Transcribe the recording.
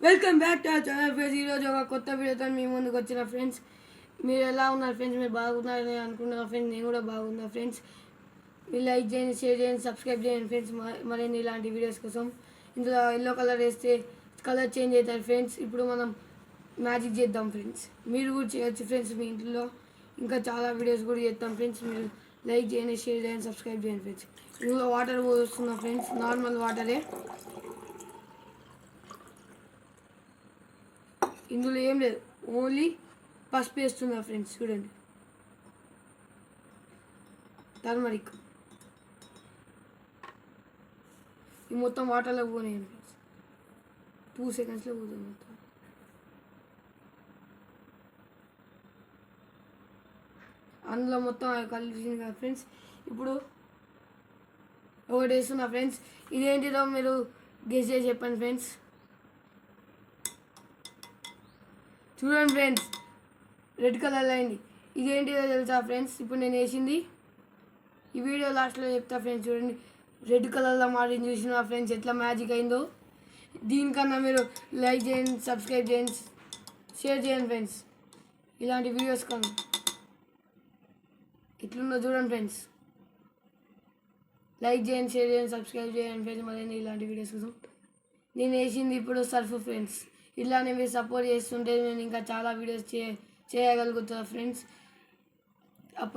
Welcome back to channel friends ఈరోజు ఒక కొత్త వీడియోతో మీ ముందుకు వచ్చిన ఫ్రెండ్స్ మీరు ఎలా ఉన్నారు ఫ్రెండ్స్ మీరు బాగున్నారని అనుకున్నా ఫ్రెండ్స్ నేను కూడా బాగున్నా ఫ్రెండ్స్ మీరు లైక్ చేయండి షేర్ చేయండి సబ్స్క్రైబ్ చేయండి ఫ్రెండ్స్ మ- మరిన్ని ఇలాంటి వీడియోస్ కోసం. ఇందులో ఎల్లో కలర్ వేస్తే కలర్ చేంజ్ అవుతారు ఫ్రెండ్స్ ఇప్పుడు మనం మ్యాజిక్ చేద్దాం ఫ్రెండ్స్ మీరు కూడా చేయొచ్చు ఫ్రెండ్స్ మీ ఇంట్లో. ఇంకా చాలా వీడియోస్ కూడా చేద్దాం ఫ్రెండ్స్ మీరు లైక్ చేయండి షేర్ చేయండి సబ్స్క్రైబ్ చేయండి ఫ్రెండ్స్ ఇందులో వాటర్ పోస్తున్నాం ఫ్రెండ్స్ నార్మల్ వాటరే ఇందులో ఏం లేదు. ఓన్లీ పసుపు వేస్తున్నా ఫ్రెండ్స్ చూడండి. టర్మరిక్. ఈ మొత్తం వాటర్లో పోనేయండి ఫ్రెండ్స్. టూ సెకండ్స్లో పోతుంది మొత్తం. అందులో మొత్తం కలిసింది కదా ఫ్రెండ్స్. ఇప్పుడు ఒకటి వేస్తున్నా ఫ్రెండ్స్. ఇదేంటిదో మీరు గెస్ చేసి చెప్పండి ఫ్రెండ్స్. చూడండి ఫ్రెండ్స్ రెడ్ కలర్ అయింది. ఇదేంటిదో తెలుసా ఫ్రెండ్స్? ఇప్పుడు నేను వేసింది. ఈ వీడియో లాస్ట్లో చెప్తా ఫ్రెండ్స్ చూడండి. రెడ్ కలర్లో మారింది చూసిన ఫ్రెండ్స్ ఎట్లా మ్యాజిక్ అయిందో. దీనికన్నా మీరు లైక్ చేయండి సబ్స్క్రైబ్ చేయండి షేర్ చేయండి ఫ్రెండ్స్. ఇలాంటి వీడియోస్ కానీ ఇట్లుందో చూడండి ఫ్రెండ్స్. లైక్ చేయండి షేర్ చేయండి సబ్స్క్రైబ్ చేయండి ఫ్రెండ్స్. మరిన్ని ఇలాంటి వీడియోస్ కోసం. నేను వేసింది ఇప్పుడు సర్ఫ్ ఫ్రెండ్స్ ఇలానే మీరు సపోర్ట్ చేస్తుంటే నేను ఇంకా చాలా వీడియోస్ చే చేయగలుగుతా ఫ్రెండ్స్ అప్పుడు